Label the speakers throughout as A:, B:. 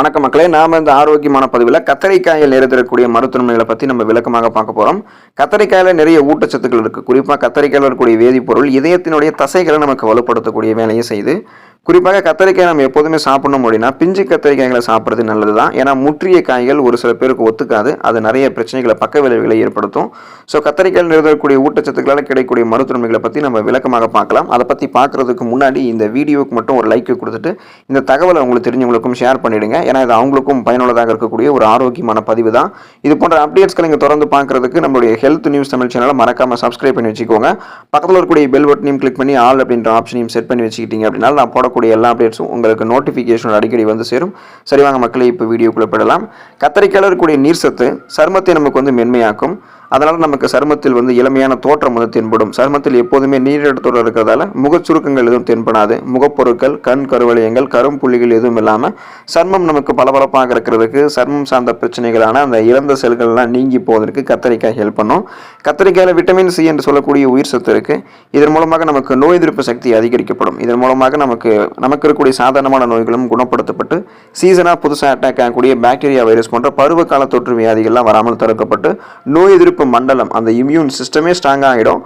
A: வணக்க மக்களே நாம இந்த ஆரோக்கியமான பதிவில் கத்தரிக்காயில் நிறைந்திருக்கக்கூடிய மருத்துவமனைகளை பற்றி நம்ம விளக்கமாக பார்க்க போகிறோம் கத்தரிக்காயில் நிறைய ஊட்டச்சத்துக்கள் இருக்குது குறிப்பாக கத்தரிக்காயில் இருக்கக்கூடிய வேதிப்பொருள் இதயத்தினுடைய தசைகளை நமக்கு வலுப்படுத்தக்கூடிய வேலையை செய்து குறிப்பாக கத்திரிக்காய் நம்ம எப்போதுமே சாப்பிடணும் அப்படின்னா பிஞ்சு கத்திரிக்காய்களை சாப்பிட்றது நல்லது தான் ஏன்னா முற்றிய காய்கள் ஒரு சில பேருக்கு ஒத்துக்காது. அது நிறைய பிரச்சனைகளை பக்க விளைவுகளை ஏற்படுத்தும். ஸோ கத்தரிக்காயில் நிறைந்தக்கூடிய ஊட்டச்சத்துக்களால் கிடைக்கக்கூடிய மருத்துவமைகளை பற்றி நம்ம விளக்கமாக பார்க்கலாம். அதை பற்றி பார்க்குறதுக்கு முன்னாடி இந்த வீடியோவுக்கு மட்டும் ஒரு லைக் கொடுத்துட்டு இந்த தகவலை உங்களுக்கு தெரிஞ்சவங்களுக்கும் ஷேர் பண்ணிவிடுங்க ஏன்னா இது அவங்களுக்கும் பயனுள்ளதாக இருக்கக்கூடிய ஒரு ஆரோக்கியமான பதிவு தான் இது போன்ற அப்டேட்ஸ்களை நீங்கள் தொடர்ந்து பார்க்குறதுக்கு நம்மளுடைய ஹெல்த் நியூஸ் தமிழ் சேனலை மறக்காமல் சப்ஸ்கிரைப் பண்ணி வச்சுக்கோங்க. பக்கத்தில் இருக்கக்கூடிய பெல் பட்டனையும் கிளிக் பண்ணி ஆல் அப்படின்ற ஆப்ஷனையும் செட் பண்ணி வச்சுக்கிட்டீங்க அப்படின்னா நான் வரக்கூடிய எல்லா அப்டேட்ஸும் உங்களுக்கு நோட்டிஃபிகேஷன் அடிக்கடி வந்து சேரும். சரி வாங்க மக்களை இப்போ வீடியோக்குள்ளே போயிடலாம். கத்தரிக்காயில் இருக்கக்கூடிய நீர் சத்து சருமத்தை நமக்கு வந்து மென்மையாக்கும். அதனால் நமக்கு சருமத்தில் வந்து இளமையான தோற்றம் வந்து தென்படும். சருமத்தில் எப்போதுமே நீரிடத்தோடு இருக்கிறதால முகச்சுருக்கங்கள் எதுவும் தென்படாது. முகப்பொருட்கள் கண் கருவளையங்கள் கரும்புள்ளிகள் எதுவும் இல்லாமல் சர்மம் நமக்கு பளபளப்பாக இருக்கிறதுக்கு சர்மம் சார்ந்த பிரச்சனைகளான அந்த இறந்த செல்கள்லாம் நீங்கி போவதற்கு கத்தரிக்காய் ஹெல்ப் பண்ணும். கத்தரிக்காயில் விட்டமின் சி என்று சொல்லக்கூடிய உயிர் சத்து இருக்குது இதன் மூலமாக நமக்கு நோய் எதிர்ப்பு சக்தி அதிகரிக்கப்படும். இதன் மூலமாக நமக்கு நமக்கு இருக்கக்கூடிய சாதாரணமான நோய்களும் குணப்படுத்தப்பட்டு சீசனாக புதுசாக அட்டாக் ஆகக்கூடிய பாக்டீரியா வைரஸ் போன்ற பருவகால தொற்று வியாதிகள்லாம் வராமல் தடுக்கப்பட்டு நோய் எதிர்ப்பு மண்டலம் அந்த இம்யூன் சிஸ்டமே ஸ்ட்ராங் ஆகிடும்.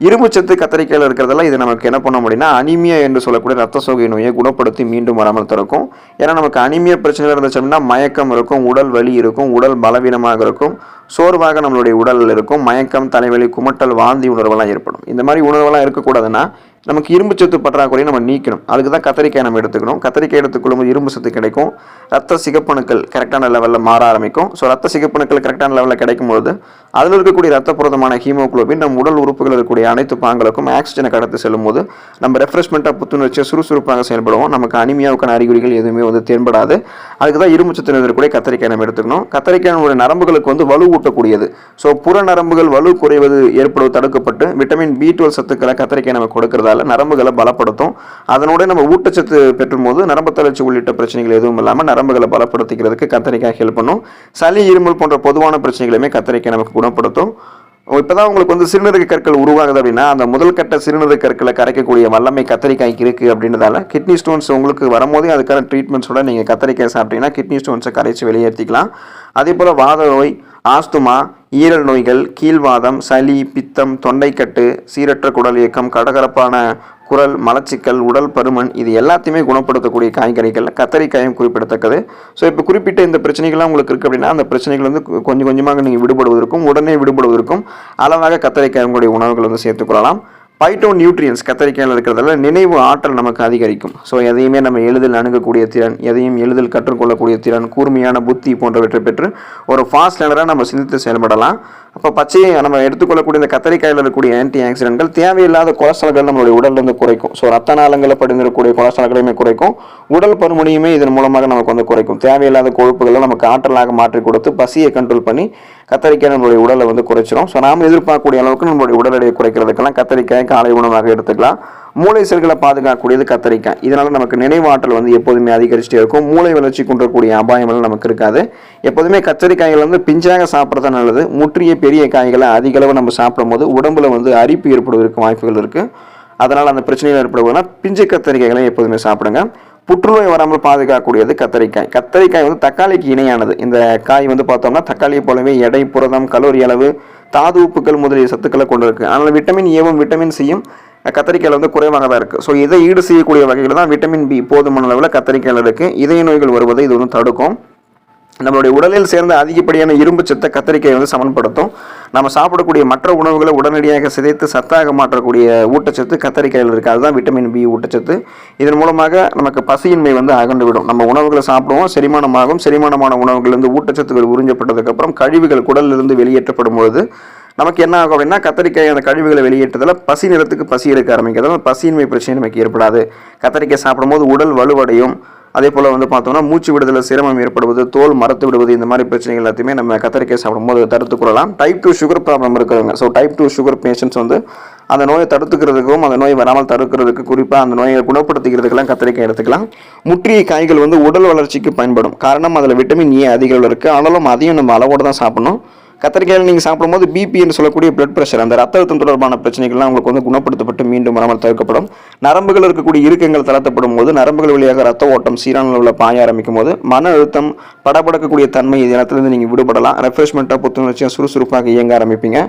A: இரும்புச்சத்து கத்திரிக்கையில் இருக்கிறதெல்லாம் இது நமக்கு என்ன பண்ண முடியும்னா அனிமியா என்று சொல்லக்கூடிய ரத்த சோகை நோயை குணப்படுத்தி மீண்டும் வராமல் திறக்கும் ஏன்னா நமக்கு அனிமியா பிரச்சனை இருந்துச்சோம்னா மயக்கம் இருக்கும் உடல் வலி இருக்கும் உடல் பலவீனமாக இருக்கும் சோர்வாக நம்மளுடைய உடல் இருக்கும் மயக்கம் தலைவலி குமட்டல் வாந்தி உணர்வெல்லாம் ஏற்படும். இந்த மாதிரி உணர்வெல்லாம் இருக்கக்கூடாதுன்னா நமக்கு இரும்பு சத்து பற்றாக்குறையை நம்ம நீக்கணும். அதுக்கு தான் கத்திரிக்காய் நம்ம எடுத்துக்கணும். கத்திரிக்காய் எடுத்துக்கொள்ளும்போது இரும்பு சத்து கிடைக்கும். ரத்த சிகப்பணுக்கள் கரெக்டான லெவலில் மாற ஆரம்பிக்கும். ஸோ ரத்த சிகப்பணுக்கள் கரெக்டான லெவலில் கிடைக்கும்போது அதில் இருக்கக்கூடிய ரத்த புரதமான ஹீமோகுளோபின் நம்ம உடல் உறுப்புகள் இருக்கக்கூடிய அனைத்து பாங்களுக்கும் ஆக்சிஜனை கடத்து செல்லும்போது நம்ம ரெஃப்ரெஷ்மெண்ட்டாக புத்துணர்ச்சியாக சுறுசுறுப்பாக செயல்படுவோம். நமக்கு அனிமியாவுக்கான அறிகுறிகள் எதுவுமே வந்து தென்படாது. அதுக்கு தான் இரும்பு சத்து இருக்கக்கூடிய கத்திரிக்காய் நம்ம எடுத்துக்கணும். கத்தரிக்காய் நம்மளுடைய நரம்புகளுக்கு வந்து வலு ஊட்டக்கூடியது ஸோ புற நரம்புகள் வலு குறைவது ஏற்படுவது தடுக்கப்பட்டு விட்டமின் பி டுவெல் சத்துக்களை கத்திரிக்காய் நம்ம கொடுக்கறதால நரம்புகளை பலப்படுத்தும். அதனோட நம்ம ஊட்டச்சத்து பெற்றும் போது நரம்பு தளர்ச்சி உள்ளிட்ட பிரச்சனைகள் எதுவும் இல்லாமல் நரம்புகளை பலப்படுத்திக்கிறதுக்கு கத்தரிக்காய் ஹெல்ப் பண்ணும். சளி இருமல் போன்ற பொதுவான பிரச்சனைகளுமே கத்தரிக்காய் நமக்கு குணப்படுத்தும். இப்போதான் உங்களுக்கு வந்து சிறுநீரக கற்கள் உருவாகுது அப்படின்னா அந்த முதல் கட்ட சிறுநீரக கற்களை கரைக்கக்கூடிய வல்லமை கத்தரிக்காய்க்கு இருக்குது அப்படின்றதால கிட்னி ஸ்டோன்ஸ் உங்களுக்கு வரும்போதே அதுக்கான ட்ரீட்மெண்ட்ஸோட நீங்கள் கத்தரிக்காய் சாப்பிட்டீங்கன்னா கிட்னி ஸ்டோன்ஸை கரைச்சி வெளியேற்றிக்கலாம். அதே போல் வாத நோய் ஆஸ்துமா ஈரல் நோய்கள் கீழ்வாதம் சளி பித்தம் தொண்டைக்கட்டு சீரற்ற குடல் இயக்கம் கடகரப்பான குரல் மலச்சிக்கல் உடல் பருமன் இது எல்லாத்தையுமே குணப்படுத்தக்கூடிய காய்கறிகள். கத்தரிக்காயும் குறிப்பிடத்தக்கது. ஸோ இப்போ குறிப்பிட்ட இந்த பிரச்சனைகள்லாம் உங்களுக்கு இருக்குது அப்படின்னா அந்த பிரச்சனைகள் வந்து கொஞ்சம் கொஞ்சமாக நீங்கள் விடுபடுவதற்கும் உடனே விடுபடுவதற்கும் அளவாக கத்தரிக்காய் உங்களுடைய உணவுகள் வந்து சேர்த்துக்கொள்ளலாம் பைட்டோ நியூட்ரியன்ஸ் கத்தரிக்காயில் இருக்கிறதால நினைவு ஆற்றல் நமக்கு அதிகரிக்கும். ஸோ எதையுமே நம்ம எளிதில் அணுகக்கூடிய திறன் எதையும் எளிதில் கற்றுக்கொள்ளக்கூடிய திறன் கூர்மையான புத்தி போன்றவற்றை பெற்று ஒரு ஃபாஸ்ட் லேனராக நம்ம சிந்தித்து செயல்படலாம். அப்போ பச்சையை நம்ம எடுத்துக்கொள்ளக்கூடிய இந்த கத்தரிக்காயில் இருக்கக்கூடிய ஆன்டி ஆக்சிடென்ட்கள் தேவையில்லாத கொலஸ்ட்ரால்கள் நம்மளுடைய உடல்லேருந்து குறைக்கும். ஸோ ரத்த நாளங்களில் படிந்திருக்கக்கூடிய கொலஸ்ட்ரால்களையுமே குறைக்கும். உடல் பருமனையுமே இதன் மூலமாக நமக்கு வந்து குறைக்கும். தேவையில்லாத கொழுப்புகளை நமக்கு ஆற்றலாக மாற்றி கொடுத்து பசியை கண்ட்ரோல் பண்ணி கத்தரிக்காய் நம்மளுடைய உடலை வந்து குறைச்சிரும். ஸோ நாம் எதிர்பார்க்கக்கூடிய அளவுக்கு நம்மளுடைய உடல் எடையை குறைக்கிறதுக்கெல்லாம் கத்தரிக்காய் காலை உணவாக எடுத்துக்கலாம். மூளை செல்களை பாதுகாக்கக்கூடியது கத்தரிக்காய். இதனால் நமக்கு நினைவாற்றல் வந்து எப்போதுமே அதிகரிச்சுட்டே இருக்கும். மூளை வளர்ச்சி குன்றக்கூடிய அபாயங்கள் நமக்கு இருக்காது. எப்போதுமே கத்தரிக்காய்கள் வந்து பிஞ்சாக சாப்பிட்றது நல்லது. முற்றிய பெரிய காய்களை அதிக அளவு நம்ம சாப்பிடும்போது உடம்புல வந்து அரிப்பு ஏற்படுவதற்கு வாய்ப்புகள் இருக்குது அதனால் அந்த பிரச்சனைகள் ஏற்படுவதுனா பிஞ்சு கத்தரிக்காய்களை எப்போதுமே சாப்பிடுங்க. புற்றுநோய் வராமல் பாதுகாக்கக்கூடியது கத்தரிக்காய். கத்தரிக்காய் வந்து தக்காளிக்கு இணையானது. இந்த காய் வந்து பார்த்தோம்னா தக்காளியை போலவே எடை புரதம் கலோரி அளவு தாது உப்புக்கள் முதலிய சத்துக்களை கொண்டு இருக்கு ஆனால் விட்டமின் ஏவும் விட்டமின் சியும் கத்தரிக்காயில் வந்து குறைவாக தான் இருக்குது ஸோ இதை ஈடு செய்யக்கூடிய வகையில் தான் விட்டமின் பி போதுமான அளவில் கத்தரிக்காயில் இருக்குது இதய நோய்கள் வருவதை இது வந்து தடுக்கும். நம்மளுடைய உடலில் சேர்ந்த அதிகப்படியான இரும்பு சத்தை கத்திரிக்காய் வந்து சமன்படுத்தும். நம்ம சாப்பிடக்கூடிய மற்ற உணவுகளை உடனடியாக சிதைத்து சத்தாக மாற்றக்கூடிய ஊட்டச்சத்து கத்தரிக்காயில் இருக்குது அதுதான் விட்டமின் பி ஊட்டச்சத்து. இதன் மூலமாக நமக்கு பசியின்மை வந்து அகண்டு விடும் நம்ம உணவுகளை சாப்பிடுவோம் செரிமானமாகும். செரிமானமான உணவுகளிலிருந்து ஊட்டச்சத்துக்கள் உறிஞ்சப்பட்டதுக்கப்புறம் கழிவுகள் குடலிலிருந்து வெளியேற்றப்படும் பொழுது நமக்கு என்ன ஆகும் அப்படின்னா கத்தரிக்காய் அந்த கழிவுகளை வெளியேற்றதில் பசி நிறத்துக்கு பசி எடுக்க ஆரம்பிக்கிறது பசியின்மை பிரச்சனை நமக்கு ஏற்படாது. கத்தரிக்காய் சாப்பிடும்போது உடல் வலுவடையும். அதே போல் வந்து பார்த்தோம்னா மூச்சு விடுதலில் சிரமம் ஏற்படுவது தோல் மரத்து விடுவது இந்த மாதிரி பிரச்சனைகள் எல்லாத்தையுமே நம்ம கத்தரிக்காய் சாப்பிடும்போது தடுத்து கொள்ளலாம். டைப் டூ சுகர் ப்ராப்ளம் இருக்கிறவங்க so type two sugar patients வந்து அந்த நோயை தடுத்துக்கிறதுக்கும் அந்த நோய் வராமல் தடுக்கிறதுக்கு குறிப்பாக அந்த நோயை குணப்படுத்திக்கிறதுக்கெல்லாம் கத்திரிக்காய் எடுத்துக்கலாம். முற்றிய காய்கள் வந்து உடல் வளர்ச்சிக்கு பயன்படும். காரணம் அதில் விட்டமின் ஏ அதிக இருக்குது ஆனாலும் அதையும் நம்ம அளவோடு தான் சாப்பிடணும். கத்திரிக்காயில் நீங்கள் சாப்பிடும்போது பிபி என்று சொல்லக்கூடிய பிளட் ப்ரெஷர் அந்த ரத்த அழுத்தம் தொடர்பான பிரச்சனைகள்லாம் உங்களுக்கு வந்து குணப்படுத்தப்பட்டு மீண்டும் வராமல் தவிர்க்கப்படும். நரம்புகள் இருக்கக்கூடிய இறுக்கங்கள் தளர்த்தப்படும் போது நரம்புகள் வழியாக ரத்த ஓட்டம் சீரான உள்ள பாய ஆரம்பிக்கும் போது மன அழுத்தம் படபடக்கக்கூடிய தன்மை இது இடத்துலேருந்து நீங்கள் விடுபடலாம். ரெஃப்ரெஷ்மெண்ட்டாக புத்துணர்ச்சியாக சுறுசுறுப்பாக இயங்க ஆரம்பிப்பீங்க.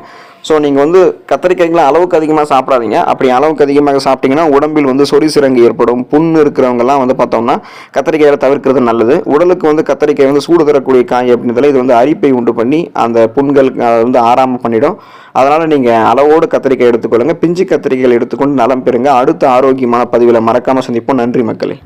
A: ஸோ நீங்கள் வந்து கத்திரிக்காய்களாம் அளவுக்கு அதிகமாக சாப்பிடாதீங்க. அப்படி அளவுக்கு அதிகமாக சாப்பிட்டீங்கன்னா உடம்பில் வந்து சொறி சிறங்கு ஏற்படும். புண் இருக்கிறவங்கலாம் வந்து பார்த்தோம்னா கத்திரிக்காயை தவிர்க்கிறது நல்லது. உடலுக்கு வந்து கத்திரிக்காய் வந்து சூடு தரக்கூடிய காய் அப்படின்றதுல இது வந்து அரிப்பை உண்டு பண்ணி அந்த புண்கள் அதை வந்து ஆறாமல் பண்ணிடும். அதனால் நீங்கள் அளவோடு கத்திரிக்காய் எடுத்துக்கொள்ளுங்க. பிஞ்சு கத்திரிக்காய் எடுத்துக்கொண்டு நலம் பெறுங்க. அடுத்த ஆரோக்கியமான பதிவில் மறக்காமல் சந்திப்போம். நன்றி மக்களே.